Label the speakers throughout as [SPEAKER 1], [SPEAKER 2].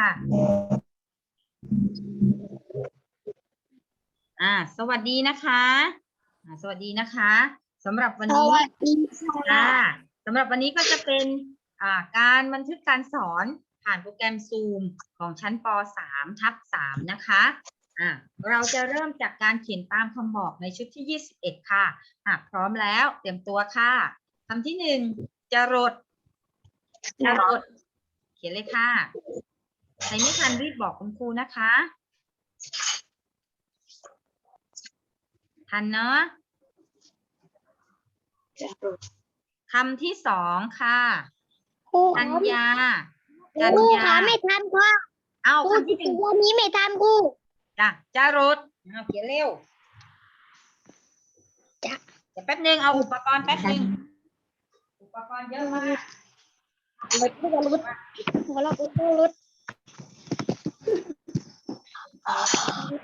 [SPEAKER 1] ค่ะ อ่า สวัสดีนะคะอ่าสวัสดีนะคะสำหรับวัน
[SPEAKER 2] ส
[SPEAKER 1] นี้
[SPEAKER 2] วัสดีค่ะ
[SPEAKER 1] ค่ะสำหรับวันนี้ก็จะเป็นอ่าการบันทึกการสอนผ่านโปรแกรม Zoom ของชั้นป .3 ทับ3นะคะอ่าเราจะเริ่มจากการเขียนตามคำบอกในชุดที่ 21 ค่ะหากพร้อมแล้วเตรียมตัวค่ะคำที่หนึ่งจรด จรด เขียนเลยค่ะ ใครไม่ทันรีบบอกคุณครูนะคะ ทันเนาะคำที่สองค่ะ
[SPEAKER 2] ครู
[SPEAKER 1] กัญญา
[SPEAKER 2] ค
[SPEAKER 1] กัญ
[SPEAKER 2] รู
[SPEAKER 1] ญา
[SPEAKER 2] ขาไม่ทันค่ะ
[SPEAKER 1] เอา
[SPEAKER 2] ครู
[SPEAKER 1] คำที่หนึ่ง
[SPEAKER 2] วันนี้ไม่ทันครู
[SPEAKER 1] จ้ะจารดเอาเขียนเร็ว
[SPEAKER 2] จ้ะ
[SPEAKER 1] เดี๋ยวแป๊บนึงเอาอุปกรณ์แป๊บนึงอุปกรณ์เยอะมาก
[SPEAKER 2] ไม่พูดรุดหัวเราพูดรุด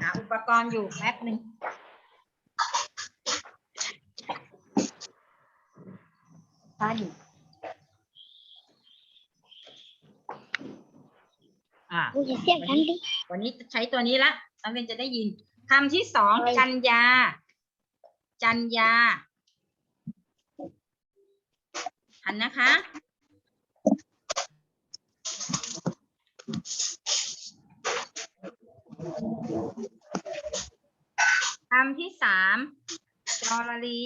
[SPEAKER 1] หาอุปกรณ์อยู่แป๊บนึงถ้าอยู่อ่า
[SPEAKER 2] ครูอย่าเสียงทันดิ
[SPEAKER 1] วันนี้จะใช้ตัวนี้ละนักเรียนจะได้ยินคำที่สองจัญญาจัญญาทันนะคะ คำที่สามจอรลี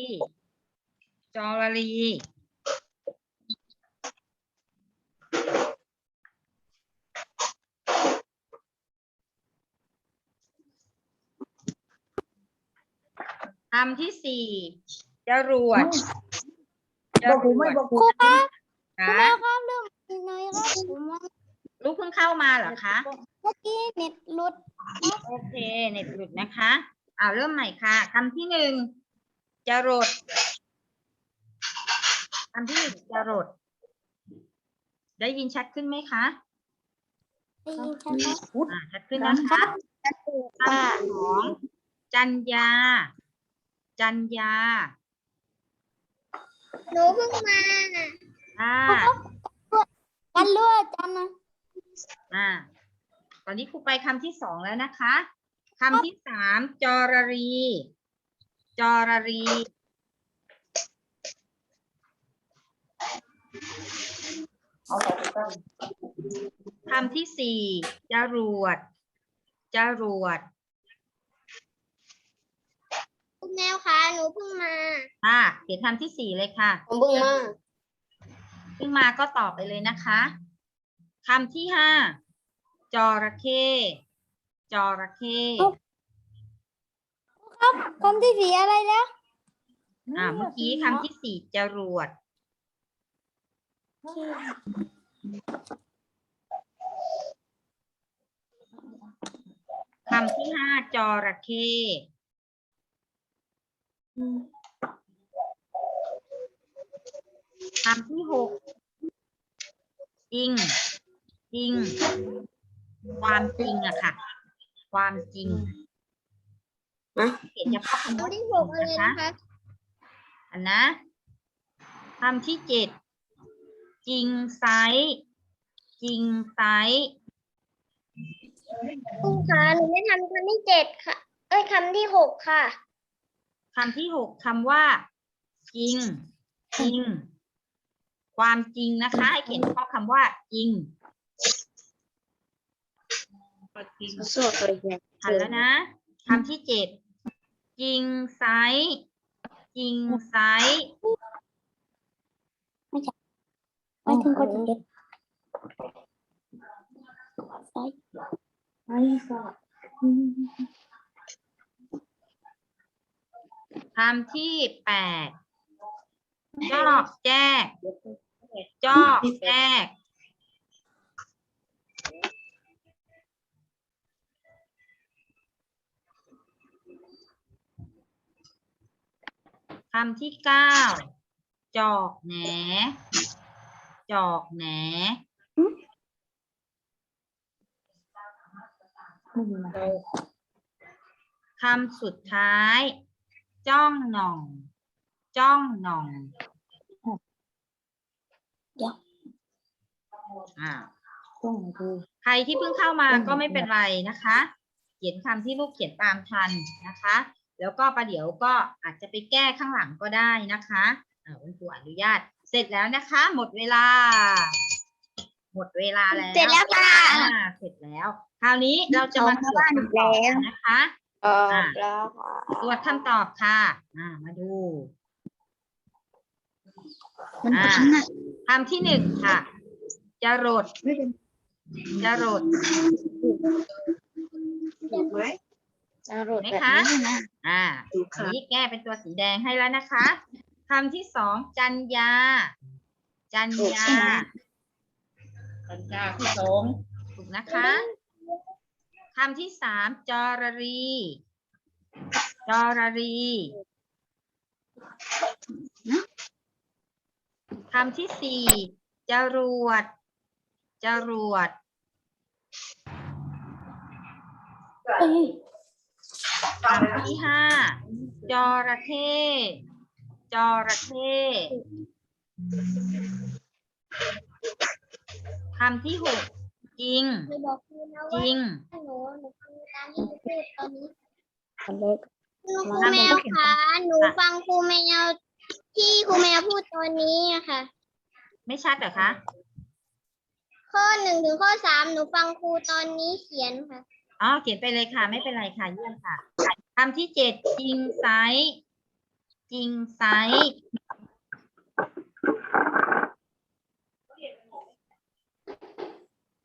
[SPEAKER 1] จอรลี คำที่สี่จรวดจรวด
[SPEAKER 2] ครูครับ
[SPEAKER 1] ค่ะ
[SPEAKER 2] ครูครับเรื่องน้อยครับผมว่า
[SPEAKER 1] ลูกเพิ่งเข้ามาเหรอคะ
[SPEAKER 2] เมื่อกี้เน็ตหลุด
[SPEAKER 1] โอเคเน็ตหลุดนะคะอ่าเริ่มใหม่ค่ะคำที่หนึ่งจรดคำที่หนึ่งจรด ได้ยินชัดขึ้นไหมคะ
[SPEAKER 2] ได้ยินชัดไหม
[SPEAKER 1] อ่าชัดขึ้นนะคะคำที่สองจัญญาจัญญา
[SPEAKER 2] หนูเพิ่งมา
[SPEAKER 1] อ่า
[SPEAKER 2] กันเลือดจันนะ
[SPEAKER 1] อ่าต อนนี้ครูไปคำที่สองแล้วนะคะคำที่สามจอรรีจอรรี คำที่สี่จรวด จรวด
[SPEAKER 2] แนวค่ะหนูเพิ่งมา
[SPEAKER 1] ค่ะเขียนคำที่สี่เลยค่ะ
[SPEAKER 2] ผมเพิ่งมา
[SPEAKER 1] ขึ้นมาก็ตอบไปเลยนะคะคำที่ห้า จระเข้จระเข้
[SPEAKER 2] ครับคำที่สีอะไรแล้ว
[SPEAKER 1] อ่าเมื่อกี้คำที่สี่จรวดคำที่ห้าจระเข้คำที่หกจริงจริง ความจริงอะค่ะ ความจริงเขียนเฉพาะคำ
[SPEAKER 2] คำ
[SPEAKER 1] ว่า
[SPEAKER 2] ที่หกอะไร
[SPEAKER 1] นะ
[SPEAKER 2] นะคะคะ
[SPEAKER 1] อันนะคำที่เจ็ดจริงไซส์จริงไซส์
[SPEAKER 2] ครูคะหนูไม่ทำคำที่เจ็ดค่ะ เอ้ยคำที่หกค่ะ
[SPEAKER 1] คำที่หกคำว่า จริง จริง ความจริงนะคะให้เขียนเฉพาะคำว่าจริง ทันแล้วนะคำที่เจ็ดจริงไซส์จริงไซส์
[SPEAKER 2] ไม่ถึงคนที่เจ็ดไซ
[SPEAKER 1] คำที่แปดจอกแจกจอกแจก คำที่เก้าจอกแหน จอกแหน คำสุดท้าย จ้องหน่อง จ้องหน่องอ่า
[SPEAKER 3] ต้องคือ
[SPEAKER 1] ครที่เพิ่งเข้ามาก็ไม่เป็นไรนะคะ เขียนคำที่ลูกเขียนตามทันนะคะ แล้วก็ประเดี๋ยวก็อาจจะไปแก้ข้างหลังก็ได้นะคะอ่าคุณครูอนุญาต เสร็จแล้วนะคะ หมดเวลา หมดเวลาแล้ว
[SPEAKER 2] เสร็จแล้วค่ะ
[SPEAKER 1] อ่าเสร็จแล้ว คราวนี้เราจะมาตรวจคำตอบกันนะคะ
[SPEAKER 2] ออกแล้วค่ะ
[SPEAKER 1] ตรวจคำตอบค่ะอ่ามาดูอ่าคำที่หนึ่งค่ะจรดจรด
[SPEAKER 2] ถูกไหม จะหลุด
[SPEAKER 1] ไหม
[SPEAKER 2] แบบ
[SPEAKER 1] คะ
[SPEAKER 2] นี้นะ
[SPEAKER 1] อ่า
[SPEAKER 2] ถูก
[SPEAKER 1] อัน
[SPEAKER 2] ค่ะ
[SPEAKER 1] นี้แก้เป็นตัวสีแดงให้แล้วนะคะคำที่สองจัญญา จัญญาจัญญาที่สองถูกนะคะคำที่สามจรรี จรรีคำที่สี่จรวด จรวด คำที่ห้าจระเข้จระเข้คำที่หกจริง
[SPEAKER 2] ไม่บอกคุณนะ
[SPEAKER 1] จ
[SPEAKER 2] ว่า
[SPEAKER 1] ริง
[SPEAKER 2] หนูหนูฟังตามที่หนูพูดตอนนี้
[SPEAKER 3] อันเล็ก
[SPEAKER 2] ครูแมวคะหนูฟังครูแมวที่ครูแมวพูดตอนนี้อะค่ะ
[SPEAKER 1] ไม่ชัดเหรอคะ
[SPEAKER 2] ข้อหนึ่งถึงข้อสามหนูฟังครูตอนนี้เขียนค่ะ
[SPEAKER 1] อ๋อเขียนไปเลยค่ะ ไม่เป็นไรค่ะเยี่ยมค่ะคำที่เจ็ดจริงไซส์จริงไซส์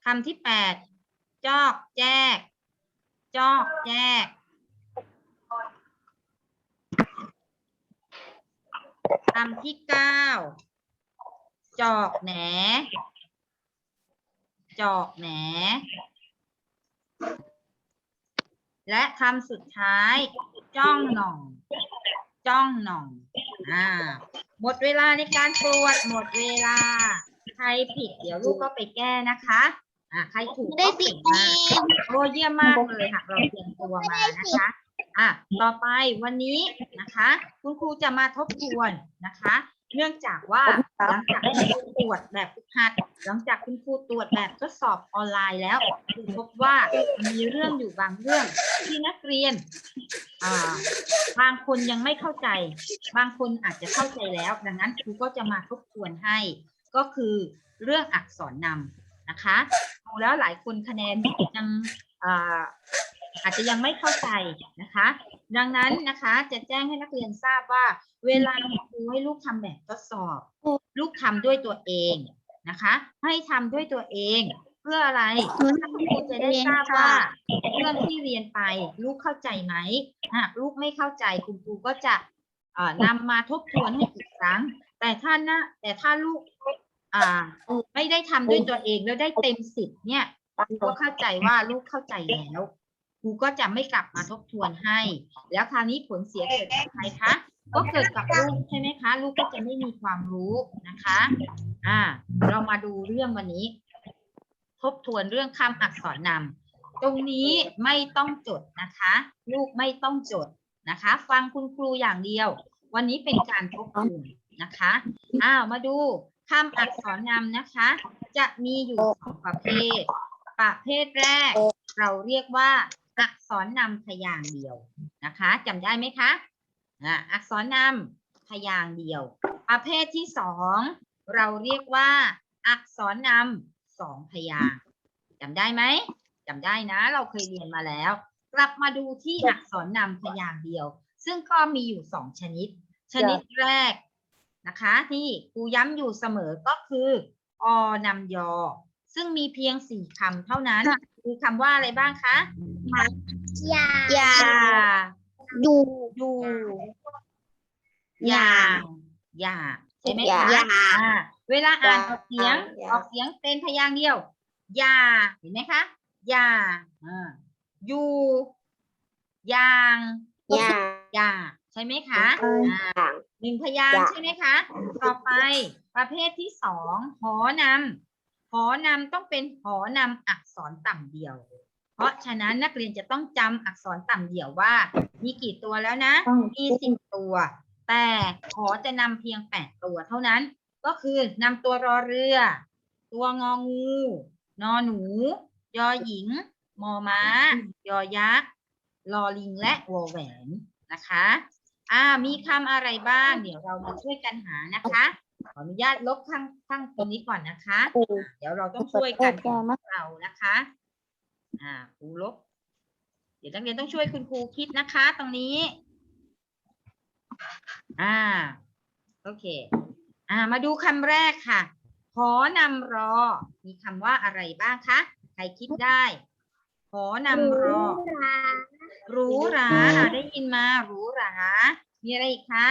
[SPEAKER 1] คำที่แปดจอกแจก จอกแจกคำที่เก้าจอกแหน จอกแหน และคำสุดท้าย จ้องหน่อง จ้องหน่อง อ่า หมดเวลาในการตรวจหมดเวลา ใครผิดเดี๋ยวลูกก็ไปแก้นะคะ อ่าใครถูก
[SPEAKER 2] ได้
[SPEAKER 1] ก็
[SPEAKER 2] สิ
[SPEAKER 1] เก่งมากโอ้เยี่ยมมากเลยค่ะเราเตรียมตัวมานะคะ อะต่อไปวันนี้นะคะ คุณครูจะมาทบทวนนะคะเนื่องจากว่าหลังจากคุณครูตรวจแบบฝึกหัดหลังจากคุณครูตรวจแบบทดสอบออนไลน์แล้วครูพบว่ามีเรื่องอยู่บางเรื่องที่นักเรียนอ่าบางคนยังไม่เข้าใจ บางคนอาจจะเข้าใจแล้ว ดังนั้นครูก็จะมาทบทวนให้ ก็คือเรื่องอักษรนำนะคะดูแล้วหลายคนคะแนนยังอ่าอาจจะยังไม่เข้าใจนะคะ ดังนั้นนะคะจะแจ้งให้นักเรียนทราบว่า เวลาครูให้ลูกทำแบบทดสอบ ลูกทำด้วยตัวเองนะคะ ให้ทำด้วยตัวเอง เพื่ออะไรเพื่อครูจะได้ทราบว่าเรื่องที่เรียนไป ลูกเข้าใจไหมหากลูกไม่เข้าใจคุณครูก็จะเอ่อนำมาทบทวนให้อีกครั้ง แต่ถ้านะแต่ถ้าลูกอ่าไม่ได้ทำด้วยตัวเองแล้วได้เต็มสิบเนี่ยครูก็เข้าใจว่าลูกเข้าใจแล้วครูก็จะไม่กลับมาทบทวนให้ แล้วคราวนี้ผลเสียเกิดกับใครคะ ก็เกิดกับลูกใช่ไหมคะ ลูกก็จะไม่มีความรู้นะคะ อ่า เรามาดูเรื่องวันนี้ ทบทวนเรื่องคำอักษรนำตรงนี้ไม่ต้องจดนะคะ ลูกไม่ต้องจดนะคะ ฟังคุณครูอย่างเดียว วันนี้เป็นการทบทวนนะคะ อ้าวมาดูคำอักษรนำนะคะ จะมีอยู่สองประเภท ประเภทแรก เราเรียกว่าอักษรนำพยางค์เดียวนะคะจำได้ไหมคะ อ่าอักษรนำพยางค์เดียว ประเภทที่สองเราเรียกว่า อักษรนำสองพยางค์จำได้ไหมจำได้นะ เราเคยเรียนมาแล้ว กลับมาดูที่อักษรนำพยางค์เดียว ซึ่งก็มีอยู่สองชนิด ชนิดแรกนะคะ ที่ครูย้ำอยู่เสมอก็คือ อนำยอ ซึ่งมีเพียงสี่คำเท่านั้น คือคำว่าอะไรบ้างคะ
[SPEAKER 2] ยา
[SPEAKER 1] อยา
[SPEAKER 2] ดู
[SPEAKER 1] ดูอย่างอย่างใช่ไหมคะ
[SPEAKER 2] อย่า
[SPEAKER 1] อ่าเวลาอ่านออกเสียง
[SPEAKER 3] อย่า
[SPEAKER 1] ออกเสียงเป็นพยางค์เดียวยาเห็นไหมคะยาอ่าอยู่ยาง
[SPEAKER 2] ยา
[SPEAKER 1] ยาใช่ไหมคะ
[SPEAKER 3] อืม
[SPEAKER 1] อ่าหนึ่งพยางค์
[SPEAKER 3] อย่า
[SPEAKER 1] ใช่ไหมคะ ต่อไปประเภทที่สองหอนำหอนำต้องเป็นหอนำอักษรต่ำเดียว เพราะฉะนั้นนักเรียนจะต้องจำอักษรต่ำเดี่ยวว่า มีกี่ตัวแล้วนะ มีสิบตัว แต่ขอจะนำเพียงแปดตัวเท่านั้น ก็คือนำตัวรอเรือ ตัวงองู นอหนู ยอหญิง มอม้า ยอยักษ์ลอลิงและวอแหวนนะคะ อ่า มีคำอะไรบ้าง เดี๋ยวเรามาช่วยกันหานะคะขออนุญาตลบข้างข้างตรงนี้ก่อนนะคะ เดี๋ยวเราต้องช่วยกันเรานะคะ อ่าครูลบ เดี๋ยวนักเรียนต้องช่วยคุณครูคิดนะคะ ตรงนี้ อ่า โอเค อ่า มาดูคำแรกค่ะ ขอนำรอ มีคำว่าอะไรบ้างคะ ใครคิดได้ ขอนำรอหรูหราอะได้ยินมาหรูหรามีอะไรอีกคะ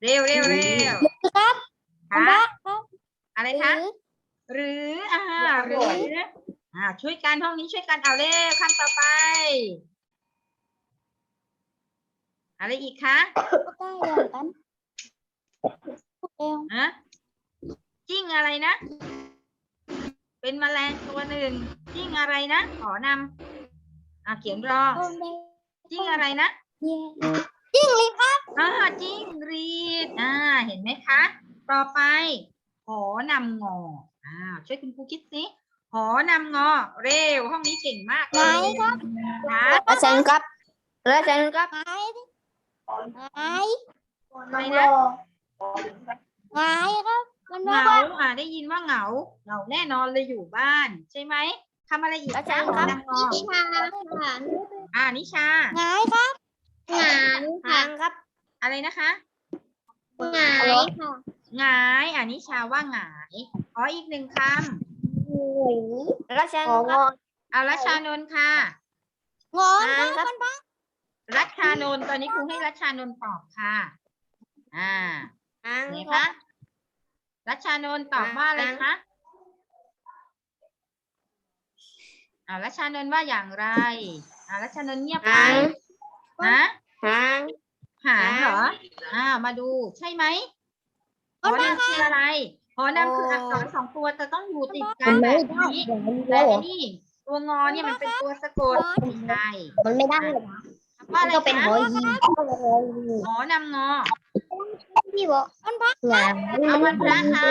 [SPEAKER 1] เร็วเร็วเร็ว
[SPEAKER 2] ครับ
[SPEAKER 1] คะอะไรคะ หรือ อ่าหรือ อ่าช่วยกันห้องนี้ช่วยกันเอาเร็วคำต่อไปอะไรอีกคะ
[SPEAKER 2] ได้เหมือนกันเร็ว
[SPEAKER 1] ฮะจิ้งอะไรนะ เป็นแมลงตัวหนึ่งจิ้งอะไรนะ ขอนำอ่าเขียนรอจิ้งอะไรนะ
[SPEAKER 2] ยิ่งเลยครับ
[SPEAKER 1] อ่าจิ้งหรีดอ่าเห็นไหมคะ ต่อไป ขอนำงออ่าช่วยคุณครูคิดสิ ขอนำงอ เร็ว ห้องนี้เก่งมากเล
[SPEAKER 2] ไหน
[SPEAKER 1] ย
[SPEAKER 2] ครับ
[SPEAKER 1] คะ
[SPEAKER 2] อาจารย์ครับอาจารย์ครับไหนไหน
[SPEAKER 1] อะไรนะ
[SPEAKER 2] ไหนครับมัน
[SPEAKER 1] เห
[SPEAKER 2] ว่างา
[SPEAKER 1] อ่าได้ยินว่าเหงาเหงาแน่นอนเลยอยู่บ้าน ใช่ไหมทำอะไรอีก
[SPEAKER 2] อาจารย์
[SPEAKER 1] ขอ
[SPEAKER 2] ครับ
[SPEAKER 1] นำงอ
[SPEAKER 2] นิชาค่ะ
[SPEAKER 1] อ่านิชา
[SPEAKER 2] ไหนครับหงานค่ะครับ
[SPEAKER 1] อะไรนะคะ
[SPEAKER 2] หงายค่ะ
[SPEAKER 1] หงายอ่านิชาว่าหงายขออีกหนึ่งค
[SPEAKER 2] แล้วฉันก็ำ
[SPEAKER 1] เอารัชชานนท์ค่ะ
[SPEAKER 2] งอนครับมันบ้า
[SPEAKER 1] รัชชานนท์ตอนนี้ครูให้รัชชานนท์ตอบค่ะ อ่าไหนคะรัชชานนท์ตอบว่าอะไรคะอ่ารัชชานนท์ว่าอย่างไรอ่ารัชชานนท์เงียบไปนะ
[SPEAKER 2] หาง
[SPEAKER 1] หางเหรออ่ามาดูใช่ไหมหอนำคืออะไร หอนำคืออักษรสองตัวจะต้องอยู่ติดกันแบบนี้แต่นี่ ตัวงอเนี่ยมันเป็นตัวสะกดไม่ใช่
[SPEAKER 2] มันไม่ได้หรอ
[SPEAKER 1] ว่าอะไร
[SPEAKER 2] ก็เป็น
[SPEAKER 1] คะ
[SPEAKER 2] หอยยี
[SPEAKER 1] หอนำงอ
[SPEAKER 2] พี่บอกมันบ้าหงาย
[SPEAKER 1] เอาวันพระค่ะ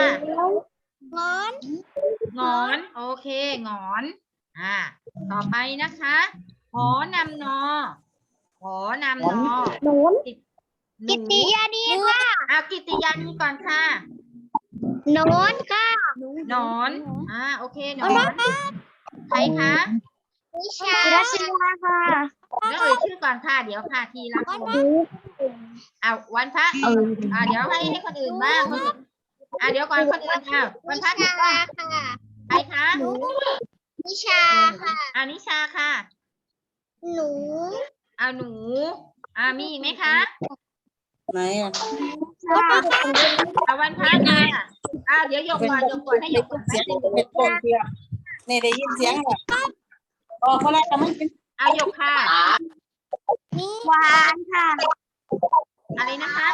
[SPEAKER 2] งอน
[SPEAKER 1] หงอน โอเคหงอน อ่า ต่อไปนะคะหอนำนอหอนำนอ
[SPEAKER 2] หนู
[SPEAKER 1] ห
[SPEAKER 2] กิ
[SPEAKER 1] นู
[SPEAKER 2] ติยานีค่ะ
[SPEAKER 1] เอากิตติยานีก่อนค่ะ
[SPEAKER 2] ห นอนค่ะ
[SPEAKER 1] หนอน อ่า โอเคหนอนใครคะ
[SPEAKER 2] นิชารัชยาค่ะ
[SPEAKER 1] แล้วเอ่ยชื่อก่อนค่ะ เดี๋ยวค่ะทีละคนเอาวันพระอ่าเดี๋ยวให้ให้คนอื่นบ้างคนอื่นอ่าเดี๋ยวก่อนคนอื่นอ้าววันพระ
[SPEAKER 2] นิ
[SPEAKER 1] ถูก
[SPEAKER 2] ชา
[SPEAKER 1] ว่า
[SPEAKER 2] ค่ะ
[SPEAKER 1] ใครคะ
[SPEAKER 2] นิชาค่ะ
[SPEAKER 1] อ่านิชาค่ะ
[SPEAKER 2] หนู
[SPEAKER 1] เอาหนู อ่ามีอีกไหมคะ
[SPEAKER 3] ไหนอะ
[SPEAKER 1] เอาวันพระค่ะอ่าเดี๋ยวยกก่อนยกก่อนให้ยกก่อน
[SPEAKER 3] เสียง
[SPEAKER 1] แป๊บนึง
[SPEAKER 3] เป็นต้นเทียบนี่ได้ยินเสียงเหรออ๋อเขาแรกจะไม่เป็น
[SPEAKER 1] เอายกค่ะ
[SPEAKER 2] นี่หวานค่ะ
[SPEAKER 1] อะไรนะคะ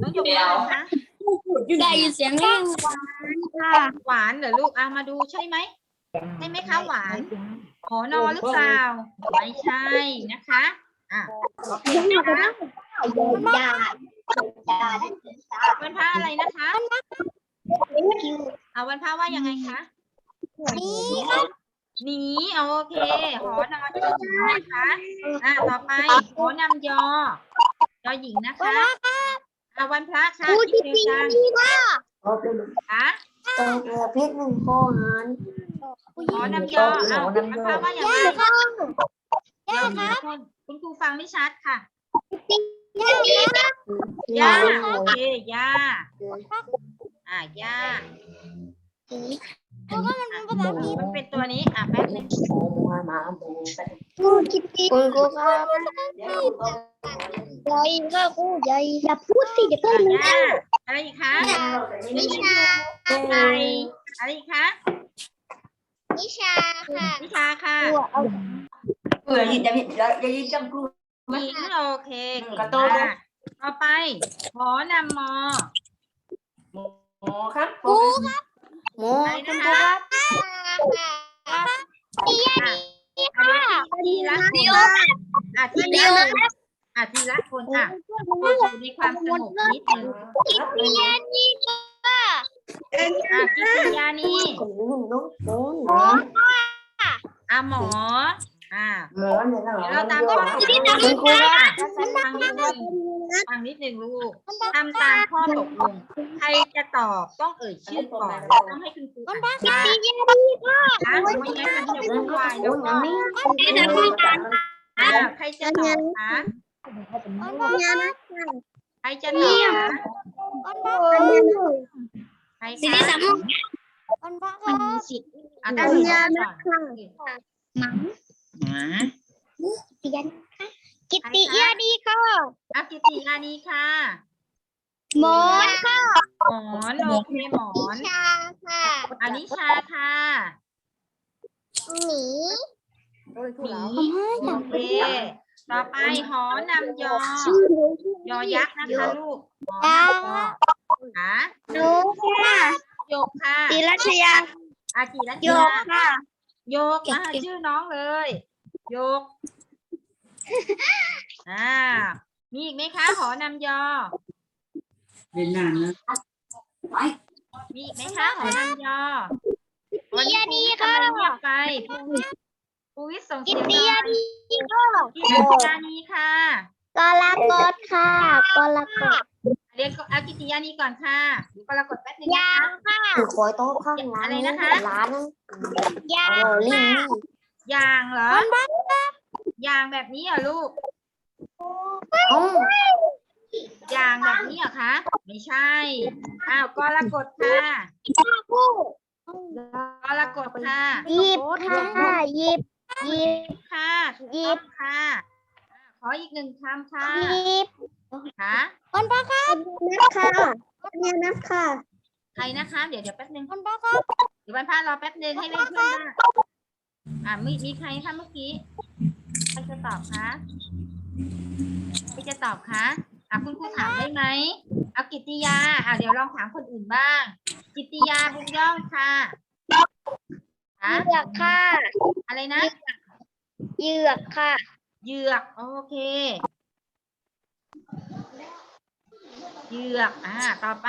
[SPEAKER 1] น้องยกว่าอะไรคะ
[SPEAKER 2] ได้ยินเสียงเร่งหวานค่ะ
[SPEAKER 1] หวานเหรอลูกอะมาดูใช่ไหมใช่ไหมคะหวาน ขอนอหรือเปล่า ไม่ใช่นะคะ อะโอเคนะคะ
[SPEAKER 2] ยา
[SPEAKER 1] วันพระอะไรนะคะเอาวันพระว่ายังไงคะ
[SPEAKER 2] นี่ครับ
[SPEAKER 1] หนีโอเค หอนอจะหนีนะคะ อะต่อไปหอนำยอ ยอหญิงนะคะอะวันพระค่ะ
[SPEAKER 2] พูด
[SPEAKER 1] ที่
[SPEAKER 2] จ
[SPEAKER 1] เดียว
[SPEAKER 2] ริง
[SPEAKER 1] กัน
[SPEAKER 2] นี่ค่ะ
[SPEAKER 1] ค่ะ
[SPEAKER 2] ตัวเพชรหนึ่งข้อหาร
[SPEAKER 1] หอนำยอเอาวันพระว่ายังไง
[SPEAKER 2] ค่ะ
[SPEAKER 1] ยาค่ะ คุณครูฟังไม่ชัดค่ะ
[SPEAKER 2] ยานี่ค่ะ
[SPEAKER 1] ย่าโอเคย่าอะย่า
[SPEAKER 2] เพราะว่ามันเป็นภาษาอังกฤษ
[SPEAKER 1] มันเป็นตัวนี้อะแป๊บนึง
[SPEAKER 2] พูดจริงคุณครูครับใหญ่ก็พูดใหญ่อย่าพูดสิเดี๋ยวเพื่
[SPEAKER 1] อะ
[SPEAKER 2] อนมัน
[SPEAKER 1] ย่าอะไรอีกคะ
[SPEAKER 2] นิชา
[SPEAKER 1] อะไรอะไรอีกคะ
[SPEAKER 2] นิชาค่ะ
[SPEAKER 1] วิชาค่ะ
[SPEAKER 3] เออยินจะยินจะยินจำกู
[SPEAKER 1] หญิงโอเคเก่ง
[SPEAKER 3] กระโต
[SPEAKER 1] มากต่อไปหอนำมอ
[SPEAKER 3] หมอครับ
[SPEAKER 2] ครูครับหมู
[SPEAKER 1] อะไรนะคะ
[SPEAKER 2] ค่ะ
[SPEAKER 1] อะทีละคนอะทีละคนอะทีละคนอะอยู่ในความสงบนิดนึง
[SPEAKER 2] คิดเรียนนี่ค่ะ
[SPEAKER 1] อะกิติยานี
[SPEAKER 2] หมอ
[SPEAKER 1] อะหมอ อ่า
[SPEAKER 3] หมอเนี่ยนะ
[SPEAKER 1] เดี๋ยวเราตามข้อตกลง
[SPEAKER 2] คุณครูครับ
[SPEAKER 1] ฟังนิดนึงฟังนิดหนึ่งลูกทำตามข้อตกลง ใครจะตอบต้องเอ่ยชื่อก่อนต้องให้คุณครูอ่านว่านะไม่งั้นมันจะวุ่นวายแล้วก็อ่าใครจะตอบคะใครจะตอบคะ ใคร
[SPEAKER 2] สิริ
[SPEAKER 1] คะ
[SPEAKER 2] สัม
[SPEAKER 1] มันมีสิทธิ์อะ
[SPEAKER 2] ปั
[SPEAKER 1] ต้อง
[SPEAKER 2] ญญา
[SPEAKER 1] ก่อน
[SPEAKER 2] หมัง
[SPEAKER 1] นะ
[SPEAKER 2] กิติยากิติยาดีค่ะ
[SPEAKER 1] อากิติยานีค่ะ
[SPEAKER 2] หมอนค่ะ
[SPEAKER 1] หมอนโอเคหมอน
[SPEAKER 2] ชาค่ะ
[SPEAKER 1] อานิชาค่ะ
[SPEAKER 2] หมี
[SPEAKER 1] หมีโอเคต่อไปหอนำยอ ยอยักษ์นะคะลูกหอนำยอ ค่ะ
[SPEAKER 2] หนูค่ะ
[SPEAKER 1] โยกค่ะ
[SPEAKER 2] ศิรัชยา
[SPEAKER 1] อากิรัต
[SPEAKER 2] โย
[SPEAKER 1] ยาก
[SPEAKER 2] ค่ะ
[SPEAKER 1] โยกอะชื่อน้องเลย โยก อ่า มีอีกไหมคะหอนำยอ
[SPEAKER 3] เป็นนานนะ
[SPEAKER 1] มีอีกไหมคะหอนำยอ
[SPEAKER 2] กิติยาดี
[SPEAKER 1] ก
[SPEAKER 2] ค่ะำ
[SPEAKER 1] ลังเงียบไปภูวิทย์ส่ง
[SPEAKER 2] กิ
[SPEAKER 1] เสียง
[SPEAKER 2] ติ
[SPEAKER 1] หน่
[SPEAKER 2] ยา
[SPEAKER 1] อย
[SPEAKER 2] ดีค่ะ
[SPEAKER 1] กิติยานีค่ะ
[SPEAKER 2] กลากดค่ะกลากด
[SPEAKER 1] เรียนอากิติยานีก่อนค่ะเดี๋ยวกรกฎแป๊บนึงนะ
[SPEAKER 2] ยา
[SPEAKER 1] คะ
[SPEAKER 2] งค่ะ
[SPEAKER 4] คือคอยโต๊ะข้างร้าน
[SPEAKER 1] อะไรนะคะ
[SPEAKER 4] ร้าน
[SPEAKER 2] ยา
[SPEAKER 4] โองลิ่ง
[SPEAKER 1] ยางเหรอ ยางแบบนี้เหรอลูก
[SPEAKER 4] น้อง
[SPEAKER 1] ยางแบบนี้เหรอคะ ไม่ใช่ อ้าวกรกฎค่ะ
[SPEAKER 2] คู่
[SPEAKER 1] กรกฎค่ะ
[SPEAKER 2] หยิบค่ะหยิบหยิบ
[SPEAKER 1] ค่ะถูก
[SPEAKER 2] หยิ
[SPEAKER 1] ต้อบงค่ะอ่าขออีกหนึ่งคำค่ะ
[SPEAKER 2] หยิบ
[SPEAKER 1] ค่ะ
[SPEAKER 2] คนพ่อครับนับค่ะเนี่ยนับค่ะ
[SPEAKER 1] ใครนะคะ เดี๋ยวเดี๋ยวแป๊บนึง
[SPEAKER 2] คนพ่อครับ
[SPEAKER 1] เดี๋ยววันพารอแป๊บนึงให้เล่นเพื่อนมาอ่ามีมีใครคะเมื่อกี้ใครจะตอบคะใครจะตอบคะอะคุณครูถามได้ไหมเอากิตติยาอะเดี๋ยวลองถามคนอื่นบ้าง กิตติยาบุญย่องค่ะคะ
[SPEAKER 2] เหยือกค่ะ
[SPEAKER 1] อะไรนะ
[SPEAKER 2] เหยือกค่ะ
[SPEAKER 1] เหยือกโอเค เหยือก อ่า ต่อไป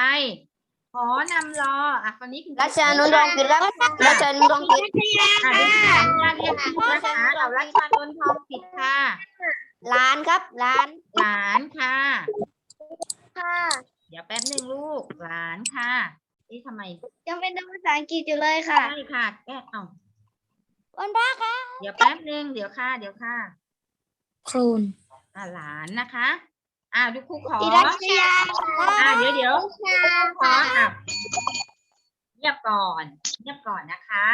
[SPEAKER 1] ขอนำรอ อะตอนนี้คุณ
[SPEAKER 4] รัชานุดองกินรับรัชานุดองกิน
[SPEAKER 1] อะเดี๋ยวขออนุญาตเรียกชื่อนะคะเอารัชานนท์ทองผิดค่ะ
[SPEAKER 4] ร้านครับร้าน
[SPEAKER 1] หลานค่ะ
[SPEAKER 2] ค่ะ
[SPEAKER 1] เดี๋ยวแป๊บหนึ่งลูก หลานค่ะ นี่ทำไม
[SPEAKER 2] ยังเป็นภาษาอังกฤษอยู่เลยค่ะ
[SPEAKER 1] ใช่ค่ะ แก้เอา
[SPEAKER 2] คนพ่อค่ะ
[SPEAKER 1] เดี๋ยวแป๊บหนึ่งเดี๋ยวค่ะ เดี๋ยวค่ะ
[SPEAKER 4] ครูน
[SPEAKER 1] อะหลานนะคะ อ่าดูครูขอ
[SPEAKER 2] อิรัชยา
[SPEAKER 1] อ่าเดี๋ยวเดี๋ยว
[SPEAKER 2] ชา
[SPEAKER 1] ขออะเงียบก่อนเงียบก่อนนะคะ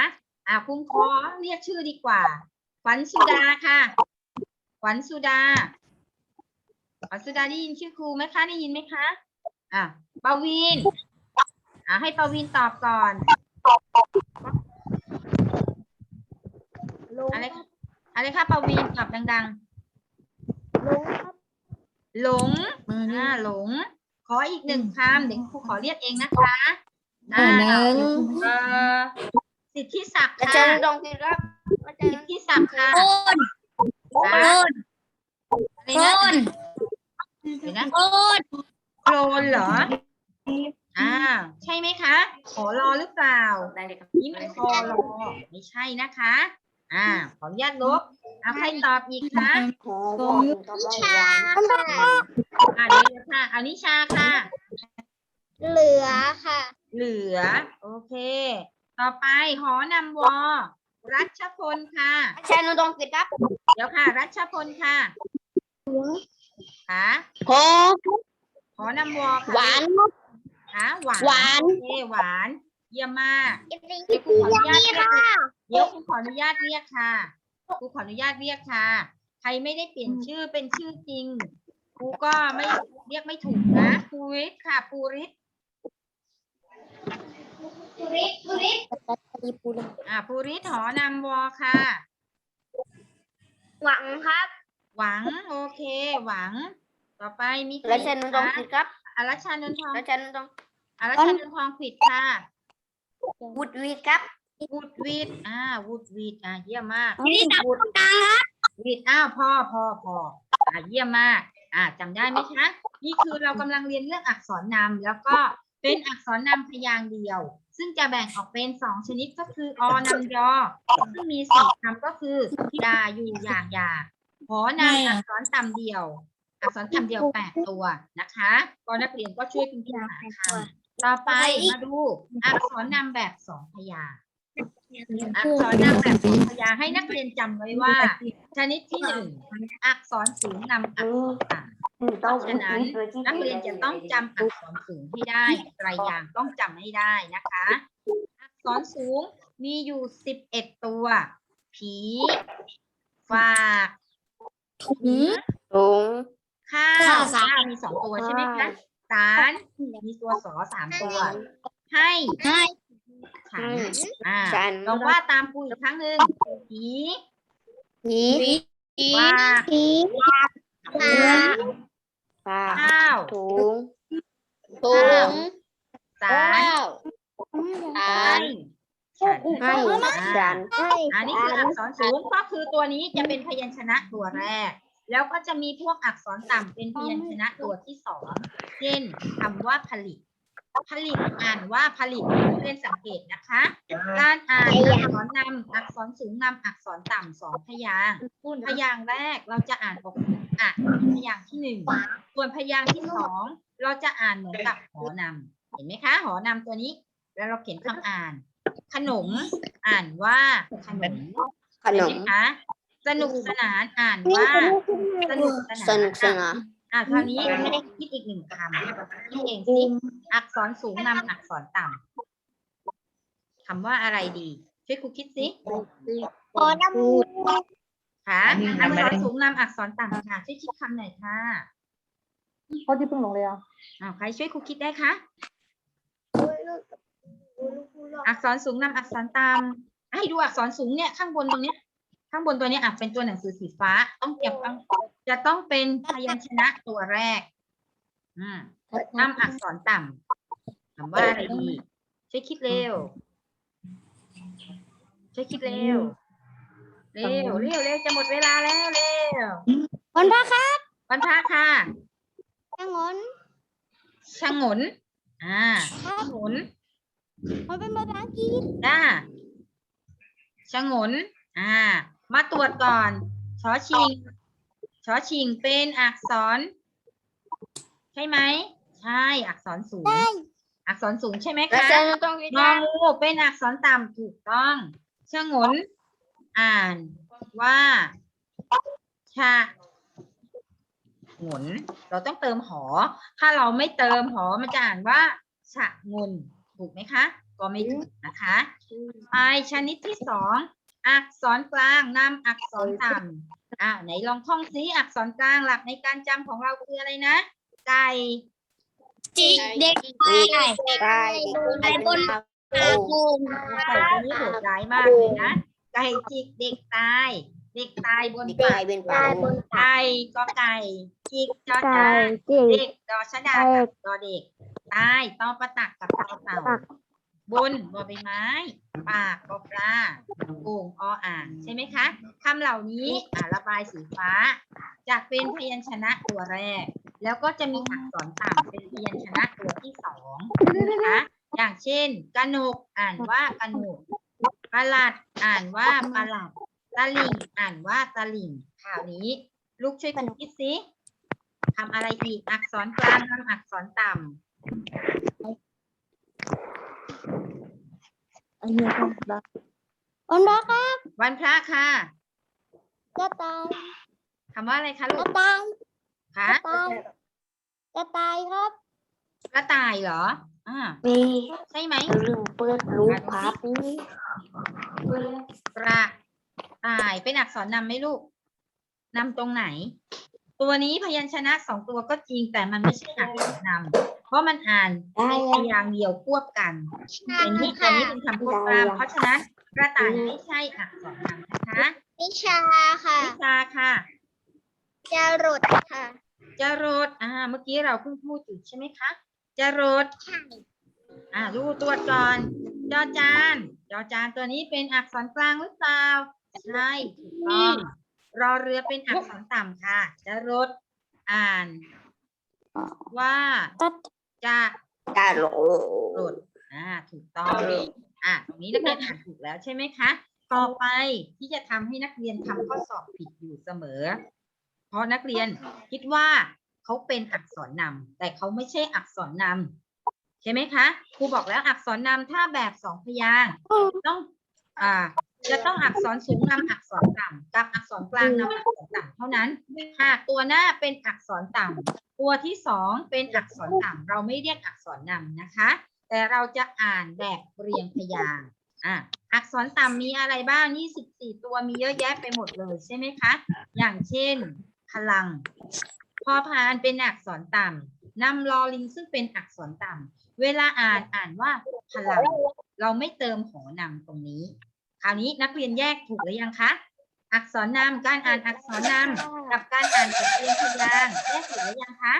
[SPEAKER 1] อ่าคุณขอเรียกชื่อดีกว่า ขวัญสุดาค่ะ ขวัญสุดาขวัญสุดาได้ยินชื่อครูไหมคะได้ยินไหมคะอะปวีนอ่าให้ปวีนตอบก่อนอะไรอะไรคะปวีนตอบดัง ๆ หลงอ่าหลง ขออีกหนึ่งคำเดี๋ยวครูขอเรียกเองนะคะอ่าเอ่อสิทธิศักดิ์
[SPEAKER 4] รั
[SPEAKER 1] ค่ะ
[SPEAKER 4] ชานุดองกินรับรัชา
[SPEAKER 1] สิ
[SPEAKER 4] นุ
[SPEAKER 1] ทธิศักดิ์ค่ะ
[SPEAKER 2] โอน
[SPEAKER 1] อ่าอะไรนะเดี๋ยวนะ
[SPEAKER 2] โอน
[SPEAKER 1] โคลนเหรอ อ่า ใช่ไหมคะ ขอรอหรือเปล่านี่มันคอรอไม่ใช่นะคะ อ่าขออนุญาตลบเอาใครตอบอีกคะ
[SPEAKER 4] โอ้โห
[SPEAKER 2] ชาค่ะ
[SPEAKER 1] อ่าเดี๋ยวๆค่ะเอานิชาค่ะ
[SPEAKER 2] เหลือค่ะ
[SPEAKER 1] เหลือ โอเค ต่อไปหอนำวอ รัชพลค่ะ
[SPEAKER 4] รัชานุดองกินรับ
[SPEAKER 1] เดี๋ยวค่ะ รัชพลค่ะค่ะ
[SPEAKER 2] โค
[SPEAKER 1] หอนำวอค่ะ
[SPEAKER 2] หวาน
[SPEAKER 1] ค่ะหวาน
[SPEAKER 2] หวาน
[SPEAKER 1] โอเคหวานเยี่ยมมาก
[SPEAKER 2] กิติ
[SPEAKER 1] เดี๋ยวครูขออนุญาตเรียก
[SPEAKER 2] ค่ะ
[SPEAKER 1] เดี๋ยวครูขออนุญาตเรียกค่ะครูขออนุญาตเรียกค่ะ ใครไม่ได้เปลี่ยนชื่อเป็นชื่อจริงครูก็ไม่เรียกไม่ถูกนะภูริศค่ะภูริศ
[SPEAKER 2] ปุริปุริ
[SPEAKER 1] อ่าภูริศหอนำวอค่ะ
[SPEAKER 2] หวังครับ
[SPEAKER 1] หวังโอเค หวัง ต่อไปมีใคร
[SPEAKER 4] รัชานุดอง
[SPEAKER 1] คะ
[SPEAKER 4] กินรับ
[SPEAKER 1] อารัชชานนทอง
[SPEAKER 4] รัชานุดอง
[SPEAKER 1] อารัชชานนทองผิดค่ะ
[SPEAKER 4] วุดวีครับ
[SPEAKER 1] วูดวีดอ่าวูดวีดอ่าเยี่ยมมาก
[SPEAKER 2] นี่ตับกลางครับ
[SPEAKER 1] วีดอ้าวพ่อพ่อพ่ออ่าเยี่ยมมาก อ่าจำได้ไหมคะ นี่คือเรากำลังเรียนเรื่องอักษรนำแล้วก็เป็นอักษรนำพยางค์เดียว ซึ่งจะแบ่งออกเป็นสองชนิดก็คืออนำยอ ซึ่งมีสี่คำก็คือดาอยู่อย่างอยากหอนำอักษรต่ำเดียว อักษรต่ำเดียวแปดตัวนะคะ ก็นักเรียนก็ช่วยกันพิมพ์หาคำ ต่อไปมาดู อักษรนำแบบสองพยางค์อักษรนำแบบสองพยางค์ให้นักเรียนจำไว้ว่า ชนิดที่หนึ่งอักษรสูงนำอักษรต่ำเพราะฉะนั้นนักเรียนจะต้องจำอักษรสูงให้ได้ไตรอย่างต้องจำให้ได้นะคะ อักษรสูงมีอยู่สิบเอ็ดตัว ผีฝากถุง
[SPEAKER 4] ถุง
[SPEAKER 1] ข้าว
[SPEAKER 2] ข้าวสาร
[SPEAKER 1] ข้าวมีสองตัวใช่ไหมคะ สารมีตัวสอสามตัว ให้
[SPEAKER 2] ให้
[SPEAKER 1] ฉันอ่า
[SPEAKER 4] ฉัน
[SPEAKER 1] ลองว่าตามครูอีกครั้งหนึ่งผี
[SPEAKER 4] ผี
[SPEAKER 1] ฝาก
[SPEAKER 2] ผี
[SPEAKER 1] ถุง
[SPEAKER 4] ปลา
[SPEAKER 1] ข้าว
[SPEAKER 4] ถุง
[SPEAKER 1] ถุงสาร
[SPEAKER 4] สา
[SPEAKER 1] ให้
[SPEAKER 4] ร
[SPEAKER 1] ฉัน
[SPEAKER 4] ให้ฉัน
[SPEAKER 2] ให้
[SPEAKER 1] อันนี้คืออักษรสูงก็คือตัวนี้จะเป็นพยัญชนะตัวแรก แล้วก็จะมีพวกอักษรต่ำเป็นพยัญชนะตัวที่สองเช่นคำว่าผลิต ผลิตอ่านว่าผลิตเรียนสังเกตนะคะ การอ่านอักษรนำอักษรสูงนำอักษรต่ำสองพยางค์พยางค์แรกเราจะอ่านออกเสียงอะพยางค์ที่หนึ่งส่วนพยางค์ที่สองเราจะอ่านเหมือนกับหอนำเห็นไหมคะ หอนำตัวนี้ แล้วเราเขียนคำอ่าน ขนมอ่านว่าขนม
[SPEAKER 4] ขน
[SPEAKER 1] เห็
[SPEAKER 4] ม
[SPEAKER 1] ไหคะ สนุกสนานอ่านว่า สนุกสนาน
[SPEAKER 4] สนุกสนาน
[SPEAKER 1] อะคราวนี้ไม่ได้คิดอีกหนึ่งคำคิดเองสิอักษรสูงนำอักษรต่ำคำว่าอะไรดี ช่วยครูคิดสิ
[SPEAKER 2] ขอน้ำมูก
[SPEAKER 1] ค่ะอักษรสูงนำอักษรต่ำค่ะช่วยคิดคำหน่อยค่ะ
[SPEAKER 3] เขาจะเพิ่งลงเลยอะ
[SPEAKER 1] อ้าวใครช่วยครูคิดได้คะอักษรสูงนำอักษรต่ำให้ดูอักษรสูงเนี่ยข้างบนตรงเนี้ย ข้างบนตัวเนี้ยอะเป็นตัวหนังสือสีฟ้า ต้องเก็บต้องจะต้องเป็นพยัญชนะตัวแรก อืมนำอักษรต่ำคำว่าอะไรดีช่วยคิดเร็วช่วยคิดเร็ว เร็วเร็วเร็วจะหมดเวลาแล้วเร็ว
[SPEAKER 2] วันพระครับ
[SPEAKER 1] วันพระค่ะ
[SPEAKER 2] ช่างงน
[SPEAKER 1] ชะงนอ่าชะงน
[SPEAKER 2] มันเป็นภาษาอังกฤษ
[SPEAKER 1] จ้าชะงนอ่า มาตรวจก่อนชอชิงชอชิงเป็นอักษร ใช่ไหม ใช่ อักษรสูง อักษรสูงใช่ไหม
[SPEAKER 4] แล้ว
[SPEAKER 1] คะ
[SPEAKER 4] ฉันต้องคิด
[SPEAKER 1] งอ
[SPEAKER 4] ว่า
[SPEAKER 1] งูเป็นอักษรต่ำถูกต้องชะงนอ่านว่าชะงนเราต้องเติมหอ ถ้าเราไม่เติมหอมันจะอ่านว่าชะงนถูกไหมคะ ก็ไม่ถูกนะคะไปชนิดที่สอง อักษรกลางนำอักษรต่ำอ่าไหนลองท่องซิอักษรกลางหลักในการจำของเราคืออะไรนะ ไก่
[SPEAKER 2] จิกเด็กไป
[SPEAKER 4] ไก่
[SPEAKER 2] ไปบน
[SPEAKER 4] โอ้
[SPEAKER 2] อาบูม
[SPEAKER 1] ไก่ตัวนี้โหดร้ายมากเลยนะ ไก่จิกเด็กตาย เด็กตายบน
[SPEAKER 4] ไก่
[SPEAKER 1] ปาก
[SPEAKER 4] เป็นปลา
[SPEAKER 1] ไก่ก็ไก่จิกจอจาน
[SPEAKER 2] จิก
[SPEAKER 1] เด็กดอชดากับดอเด็กตายตอประตักกับตอเต่า บนบอใบไม้ ปากบอปลาโอ่งออ่างใช่ไหมคะคำเหล่านี้อ่าระบายสีฟ้าจะเป็นพยัญชนะตัวแรก แล้วก็จะมีอักษรต่ำเป็นพยัญชนะตัวที่สองนะคะอย่างเช่นกนกอ่านว่ากนกประหลัดอ่านว่าประหลัดตะลิงอ่านว่าตะลิงข่าวนี้ ลูกช่วยกันคิดสิทำอะไรอีกอักษรกลางทำอักษรต่ำ
[SPEAKER 2] วันพระครับ
[SPEAKER 1] วันพระค่ะ
[SPEAKER 2] กระต่าย
[SPEAKER 1] คำว่าอะไรคะ
[SPEAKER 2] ก
[SPEAKER 1] ลู
[SPEAKER 2] ระ
[SPEAKER 1] ก
[SPEAKER 2] ต่าย
[SPEAKER 1] คะ
[SPEAKER 2] กระต่ายกระต่ายครับ
[SPEAKER 1] กระต่ายเหรออ่า
[SPEAKER 4] มี
[SPEAKER 1] ใช่ไหม
[SPEAKER 4] ลืมเปิดรูปภาพนี้
[SPEAKER 1] กระต่ายเป็นอักษรนำไหมลูกนำตรงไหน ตัวนี้พยัญชนะสองตัวก็จริงแต่มันไม่ใช่อักษรนำเพราะมันอ่านเป็นพยางค์เดียวควบกันอันนี้อันนี้เป็นคำควบกลามเพราะฉะนั้นกระต่ายไม่ใช่อักษรนำนะคะ
[SPEAKER 2] วิชาค่ะ
[SPEAKER 1] วิชาค่ะ
[SPEAKER 2] จรดค่ะ
[SPEAKER 1] จรดอ่า เมื่อกี้เราเพิ่งพูดอยู่ใช่ไหมคะจรดอ่าดูตรวจก่อนจอจานจอจานตัวนี้เป็นอักษรกลางหรือเปล่าใช่ถูกต้อง รอเรือเป็นอักษรต่ำค่ะ จะรดอ่าน ว่า
[SPEAKER 2] ตัด
[SPEAKER 1] จะ
[SPEAKER 4] กาโหล
[SPEAKER 1] กรดอ่าถูกต้องอะตรงนี้นักเรียนอ่านถูกแล้วใช่ไหมคะ ต่อไปที่จะทำให้นักเรียนทำข้อสอบผิดอยู่เสมอ เพราะนักเรียนคิดว่าเขาเป็นอักษรนำแต่เขาไม่ใช่อักษรนำใช่ไหมคะครูบอกแล้วอักษรนำถ้าแบบสองพยางค์ต้องอ่า จะต้องอักษรสูงนำอักษรต่ำกับอักษรกลางนำอักษรต่ำเท่านั้น หากตัวหน้าเป็นอักษรต่ำตัวที่สองเป็นอักษรต่ำเราไม่เรียกอักษรนำนะคะ แต่เราจะอ่านแบบเรียงพยางค์อะอักษรต่ำมีอะไรบ้าง24ตัวมีเยอะแยะไปหมดเลยใช่ไหมคะ อย่างเช่น พลัง พอพานเป็นอักษรต่ำนำลอลิงซึ่งเป็นอักษรต่ำเวลาอ่านอ่านว่าพลัง เราไม่เติมหอนำตรงนี้ คราวนี้นักเรียนแยกถูกหรือยังคะ อักษรนำการอ่านอักษรนำกับการอ่านแบบเรียงพยางค์แยกถูกหรือยังคะ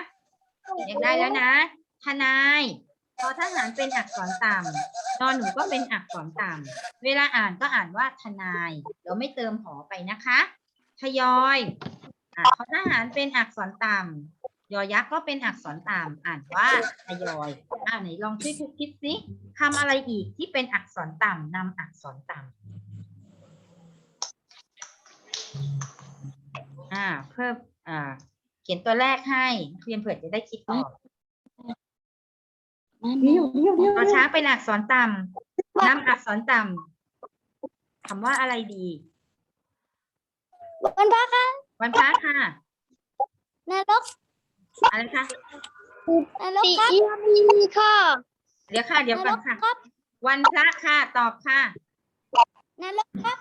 [SPEAKER 1] แยกได้แล้วนะ ทนายพอทหารเป็นอักษรต่ำนอนหนูก็เป็นอักษรต่ำเวลาอ่านก็อ่านว่าทนายเราไม่เติมหอไปนะคะ ทยอยอะพอทหารเป็นอักษรต่ำ ยอยักษ์ก็เป็นอักษรต่ำอ่านว่าทยอยอ่าไหนลองช่วยครูคิดสิคำอะไรอีกที่เป็นอักษรต่ำนำอักษรต่ำอ่า เพิ่มอ่า เขียนตัวแรกให้นักเรียนเผื่อจะได้คิดออก
[SPEAKER 3] เดี๋ยวเดี๋ยวเดี๋ยว
[SPEAKER 1] ตอช้างเป็นอักษรต่ำนำอักษรต่ำคำว่าอะไรดี
[SPEAKER 2] วันพักค่ะ
[SPEAKER 1] วันพระค่ะ
[SPEAKER 2] นรก
[SPEAKER 1] อะไรคะ
[SPEAKER 2] นรกครับมีค่ะ
[SPEAKER 1] เดี๋ยวค่ะ เดี๋ยวก่อนค่ะ
[SPEAKER 2] ครับ
[SPEAKER 1] วันพระค่ะ ตอบค่ะ
[SPEAKER 2] นรกครับ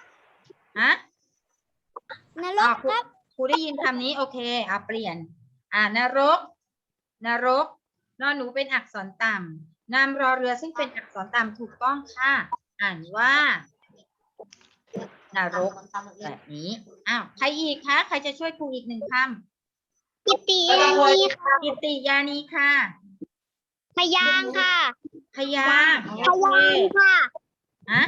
[SPEAKER 1] ฮะ
[SPEAKER 2] นรกครับ
[SPEAKER 1] ครูได้ยินคำนี้ โอเคเอาเปลี่ยน อ่านรก นรก นอนหนูเป็นอักษรต่ำนามรอเรือซึ่งเป็นอักษรต่ำถูกต้องค่ะ อ่านว่า นรกแบบนี้ อ้าว ใครอีกคะ ใครจะช่วยครูอีกหนึ่งค
[SPEAKER 2] กิติยานีค่ะำ
[SPEAKER 1] กิตติยานีค่ะ
[SPEAKER 2] พยางค์ค่ะ
[SPEAKER 1] พยางค์
[SPEAKER 2] พ
[SPEAKER 1] โอเค
[SPEAKER 2] ยานค์ค่ะ
[SPEAKER 1] ฮะ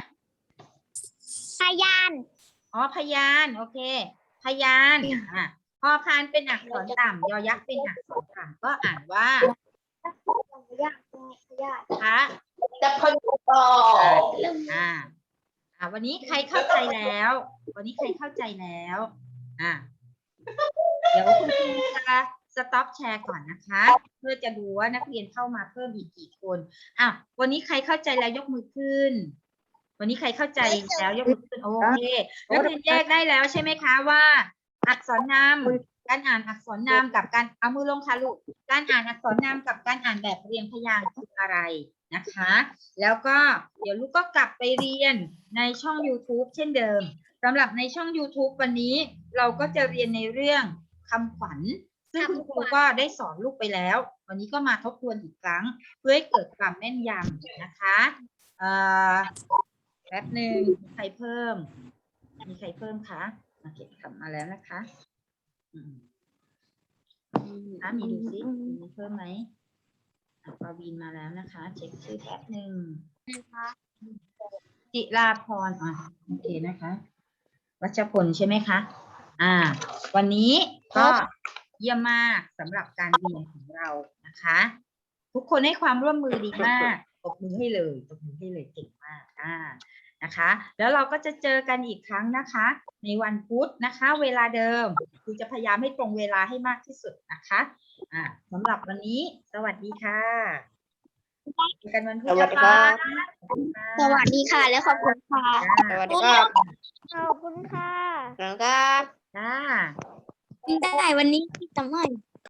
[SPEAKER 2] พยาน
[SPEAKER 1] อ๋อพยาน โอเค พยานอะพอพานเป็นอักษรต่ำยอยักษ์เป็นอักษรต่ำก็อ่านว่า
[SPEAKER 2] พยานพยาน
[SPEAKER 1] พระ
[SPEAKER 3] จะพันต่อ
[SPEAKER 1] อ่า อ่า วันนี้ใครเข้าใจแล้ว วันนี้ใครเข้าใจแล้ว อ่า เดี๋ยวคุณครูจะสต็อปแชร์ก่อนนะคะ เพื่อจะดูว่านักเรียนเข้ามาเพิ่มอีกกี่คนอะวันนี้ใครเข้าใจแล้วยกมือขึ้น วันนี้ใครเข้าใจแล้วยกมือขึ้นโอเคนักเรียนแยกได้แล้วใช่ไหมคะว่า อักษรนำการอ่านอักษรนำกับการเอามือลงค่ะลูกการอ่านอักษรนำกับการอ่านแบบเรียงพยางค์คืออะไรนะคะ แล้วก็เดี๋ยวลูกก็กลับไปเรียนในช่อง YouTube เช่นเดิม สำหรับในช่อง YouTube วันนี้เราก็จะเรียนในเรื่องคำขวัญ ซึ่งคุณครูก็ได้สอนลูกไปแล้ว วันนี้ก็มาทบทวนอีกครั้ง เพื่อให้เกิดความแม่นยำนะคะเอ่อแป๊บหนึ่งมีใครเพิ่ม มีใครเพิ่มคะโอเคกลับมาแล้วนะคะอืมอะมีดูซิมีเพิ่มไหมอะปาวีนมาแล้วนะคะ เช็คชื่อแป๊บหนึ่งจิราพรอะโอเคนะคะ วัชพลใช่ไหมคะ อ่า วันนี้ก็เยี่ยมมากสำหรับการเรียนของเรานะคะ ทุกคนให้ความร่วมมือดีมากตบมือให้เลยตบมือให้เลยเก่งมากอ่านะคะ แล้วเราก็จะเจอกันอีกครั้งนะคะ ในวันพุธนะคะ เวลาเดิมคือจะพยายามให้ตรงเวลาให้มากที่สุดนะคะ อ่าสำหรับวันนี้ สวัสดีค่ะ เจอกันวันพุธ
[SPEAKER 4] สวัสดีครับ
[SPEAKER 1] นะคะ
[SPEAKER 2] สวัสดีค่ะ และขอบคุณค่ะ
[SPEAKER 4] สวัสดีครับ
[SPEAKER 2] ขอบคุณค่ะ
[SPEAKER 4] สวัสดีครับ
[SPEAKER 1] จ้า
[SPEAKER 2] ได้วันนี้ที่ทำให้